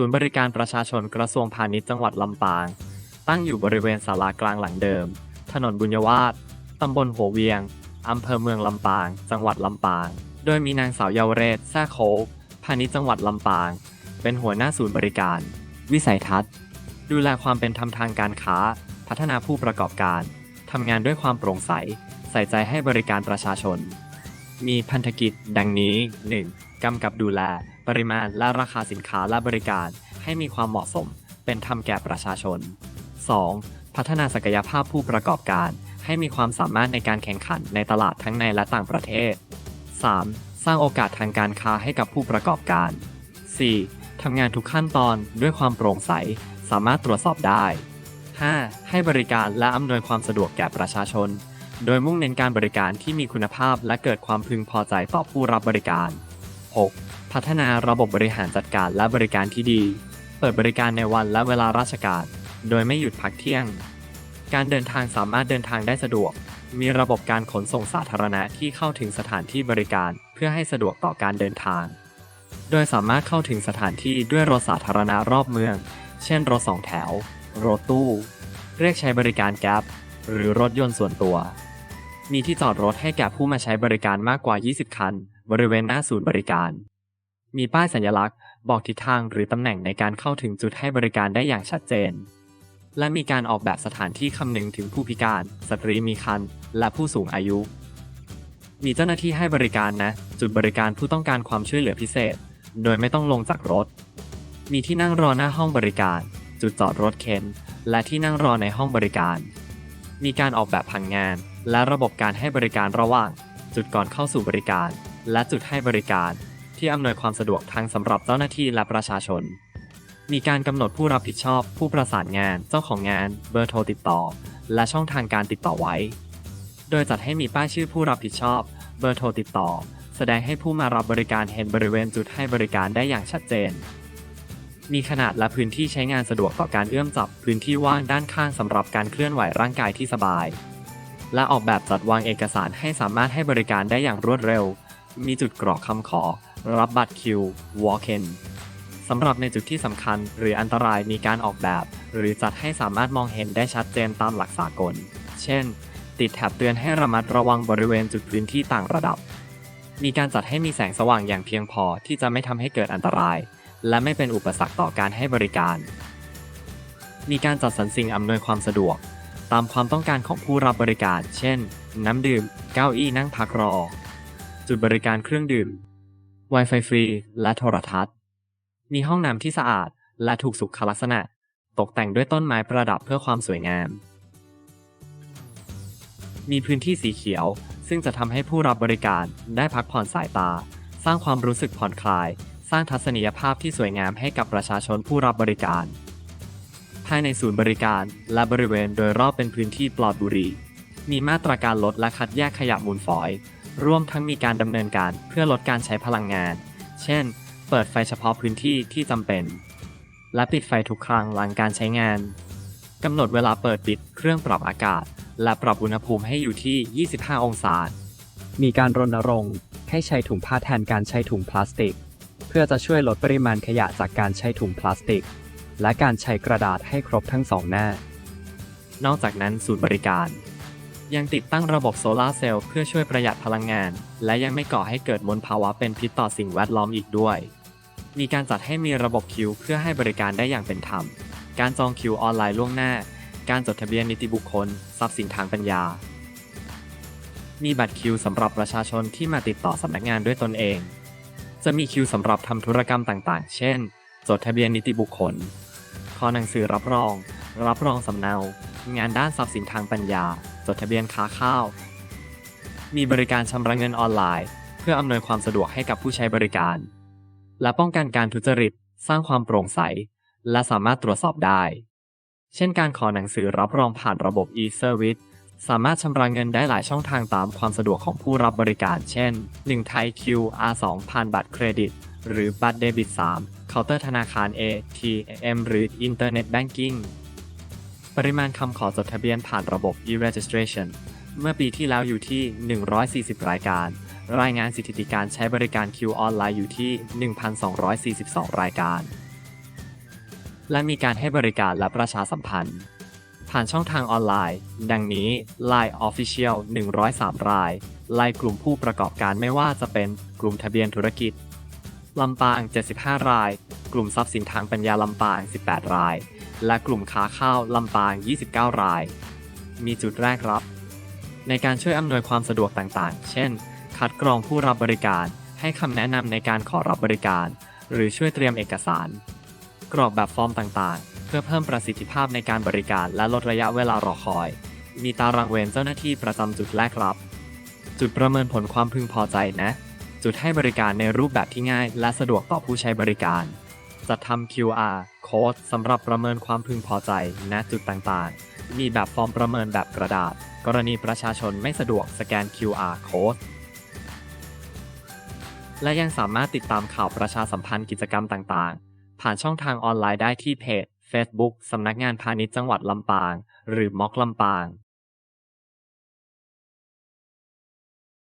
ศูนย์บริการประชาชนกระทรวงพาณิชย์จังหวัดลำปาง ตั้งอยู่บริเวณศาลากลางหลังเดิม ถนนบุญยวาสตำบลหัวเวียง อำเภอเมืองลำปาง จังหวัดลำปาง โดยมีนางสาวเยาวเรศแซ่โคกพาณิชย์จังหวัดลำปาง เป็นหัวหน้าศูนย์บริการ วิสัยทัศน์ ดูแลความเป็นธรรมทางการค้า พัฒนาผู้ประกอบการ ทำงานด้วยความโปร่งใส ใส่ใจให้บริการประชาชน มีพันธกิจ ดังนี้ 1. กำกับดูแล ปริมาณและราคาสินค้าและบริการให้มีความเหมาะสมเป็นธรรมแก่ประชาชน 2. พัฒนาศักยภาพผู้ประกอบการ ให้มีความสามารถในการแข่งขันในตลาดทั้งในและต่างประเทศ 3. สร้างโอกาสทางการค้าให้กับผู้ประกอบการ 4. ทำงานทุกขั้นตอนด้วยความโปร่งใส สามารถตรวจสอบได้ 5. ให้บริการและอำนวยความสะดวกแก่ประชาชน โดยมุ่งเน้นการบริการที่มีคุณภาพและเกิดความพึงพอใจต่อผู้รับบริการ 6. พัฒนาระบบบริหารจัดการและบริการที่ดี เปิดบริการในวันและเวลาราชการ โดยไม่หยุดพักเที่ยง การเดินทางสามารถเดินทางได้สะดวก มีระบบการขนส่งสาธารณะที่เข้าถึงสถานที่บริการเพื่อให้สะดวกต่อการเดินทาง โดยสามารถเข้าถึงสถานที่ด้วยรถสาธารณะรอบเมือง เช่นรถสองแถว รถตู้ เรียกใช้บริการแก๊ปหรือรถยนต์ส่วนตัว มีที่จอดรถให้แก่ผู้มาใช้บริการมากกว่า 20 คัน บริเวณหน้าศูนย์บริการ มีป้ายสัญลักษณ์ บอกทิศทางหรือตำแหน่งในการเข้าถึงจุดให้บริการได้อย่างชัดเจน และมีการออกแบบสถานที่คำนึงถึงผู้พิการ สตรีมีครรภ์และผู้สูงอายุ มีเจ้าหน้าที่ให้บริการนะ จุดบริการผู้ต้องการความช่วยเหลือพิเศษ โดยไม่ต้องลงจากรถ มีที่นั่งรอหน้าห้องบริการ จุดจอดรถเข็น และที่นั่งรอในห้องบริการ มีการออกแบบผังงาน และระบบการให้บริการระหว่าง จุดก่อนเข้าสู่บริการ และจุดให้บริการ ที่อำนวยความสะดวกทั้งสำหรับเจ้าหน้าที่และประชาชน มีการกำหนดผู้รับผิดชอบ ผู้ประสานงาน เจ้าของงาน เบอร์โทรติดต่อ และช่องทางการติดต่อไว้ โดยจัดให้มีป้ายชื่อผู้รับผิดชอบ เบอร์โทรติดต่อ แสดงให้ผู้มารับบริการเห็นบริเวณจุดให้บริการได้อย่างชัดเจน มีขนาดและพื้นที่ใช้งานสะดวกต่อการเอื้อมจับพื้นที่ว่างด้านข้างสำหรับการเคลื่อนไหวร่างกายที่สบาย และออกแบบจัดวางเอกสารให้สามารถให้บริการได้อย่างรวดเร็ว มีจุดกรอกคำขอ รับบัตรคิว walk-in สำหรับในจุดที่สำคัญหรืออันตรายมีการออกแบบ หรือจัดให้สามารถมองเห็นได้ชัดเจนตามหลักสากล เช่น ติดแถบเตือนให้ระมัดระวังบริเวณจุดพื้นที่ต่างระดับ มีการจัดให้มีแสงสว่างอย่างเพียงพอที่จะไม่ทำให้เกิดอันตราย และไม่เป็นอุปสรรคต่อการให้บริการ มีการจัดสรรสิ่งอำนวยความสะดวก ตามความต้องการของผู้รับบริการ เช่น น้ำดื่ม เก้าอี้นั่งพักรอ จุดบริการเครื่องดื่ม Wi-Fi ฟรี และโทรทัศน์ มีห้องน้ำที่สะอาด และถูกสุขลักษณะ ตกแต่งด้วยต้นไม้ประดับเพื่อความสวยงาม มีพื้นที่สีเขียว ซึ่งจะทำให้ผู้รับบริการได้พักผ่อนสายตา สร้างความรู้สึกผ่อนคลาย สร้างทัศนียภาพที่สวยงามให้กับประชาชนผู้รับบริการ ภายในศูนย์บริการและบริเวณโดยรอบเป็นพื้นที่ปลอดบุหรี่มีมาตรการลดและคัดแยกขยะมูลฝอย ร่วมทั้งมีการดำเนินการเพื่อลดการใช้พลังงาน เช่น เปิดไฟเฉพาะพื้นที่ที่จำเป็น และปิดไฟทุกครั้งหลังการใช้งานกำหนดเวลาเปิดปิดเครื่องปรับอากาศ และปรับอุณหภูมิให้อยู่ที่ 25 องศา มีการรณรงค์ให้ใช้ถุงผ้าแทนการใช้ถุงพลาสติก เพื่อจะช่วยลดปริมาณขยะจากการใช้ถุงพลาสติก และการใช้กระดาษให้ครบทั้งสองหน้า นอกจากนั้นศูนย์บริการ ยังติดตั้งระบบโซลาร์เซลล์เพื่อช่วยประหยัดพลังงาน และยังไม่ก่อให้เกิดมลภาวะเป็นพิษต่อสิ่งแวดล้อมอีกด้วย มีการจัดให้มีระบบคิวเพื่อให้บริการได้อย่างเป็นธรรม การจองคิวออนไลน์ล่วงหน้า การจดทะเบียนนิติบุคคล ทรัพย์สินทางปัญญา มีบัตรคิวสำหรับประชาชนที่มาติดต่อสำนักงานด้วยตนเอง จะมีคิวสำหรับทำธุรกรรมต่าง ๆ เช่น จดทะเบียนนิติบุคคล ขอหนังสือรับรอง รับรองสำเนา งานด้านทรัพย์สินทางปัญญา จดทะเบียนค้าข้าว มีบริการชำระเงินออนไลน์ เพื่ออำนวยความสะดวกให้กับผู้ใช้บริการ และป้องกันการทุจริต สร้างความโปร่งใส และสามารถตรวจสอบได้ เช่นการขอหนังสือรับรองผ่านระบบ e-service สามารถชำระเงินได้หลายช่องทางตามความสะดวกของผู้รับบริการ เช่น1ไทย QR2 ผ่านบัตรเครดิต หรือบัตรเดบิต 3 เคาน์เตอร์ธนาคาร ATM หรือ Internet Banking ปริมาณคำขอจดทะเบียนผ่านระบบ e-registration เมื่อปีที่แล้วอยู่ที่ 140 รายการ รายงานสถิติการใช้บริการ Q ออนไลน์อยู่ที่ 1,242 รายการ และมีการให้บริการและประชาสัมพันธ์ ผ่านช่องทางออนไลน์ ดังนี้ Line Official 103 ราย ไล่กลุ่มผู้ประกอบการไม่ว่าจะเป็นกลุ่มทะเบียนธุรกิจ ลำปาง 75 ราย กลุ่มทรัพย์สินทางปัญญาลำปาง 18 ราย และกลุ่มค้าข้าวลำปาง 29 ราย มีจุดแรกรับ ในการช่วยอำนวยความสะดวกต่างๆ เช่น คัดกรองผู้รับบริการ ให้คำแนะนำในการขอรับบริการ หรือช่วยเตรียมเอกสาร กรอกแบบฟอร์มต่างๆ เพื่อเพิ่มประสิทธิภาพในการบริการและลดระยะเวลารอคอย มีตารางเวรเจ้าหน้าที่ประจำจุดแรกรับ จุดประเมินผลความพึงพอใจนะ จุดให้บริการในรูปแบบที่ง่าย และสะดวกต่อผู้ใช้บริการ จัดทำ QR code สำหรับประเมินความพึงพอใจณจุดต่างๆ มีแบบฟอร์มประเมินแบบกระดาษ กรณีประชาชนไม่สะดวกสแกน QR code และยังสามารถติดตามข่าวประชาสัมพันธ์กิจกรรมต่างๆ ผ่านช่องทางออนไลน์ได้ที่เพจ Facebook สำนักงานพาณิชย์จังหวัดลำปาง หรือม็อกลำปาง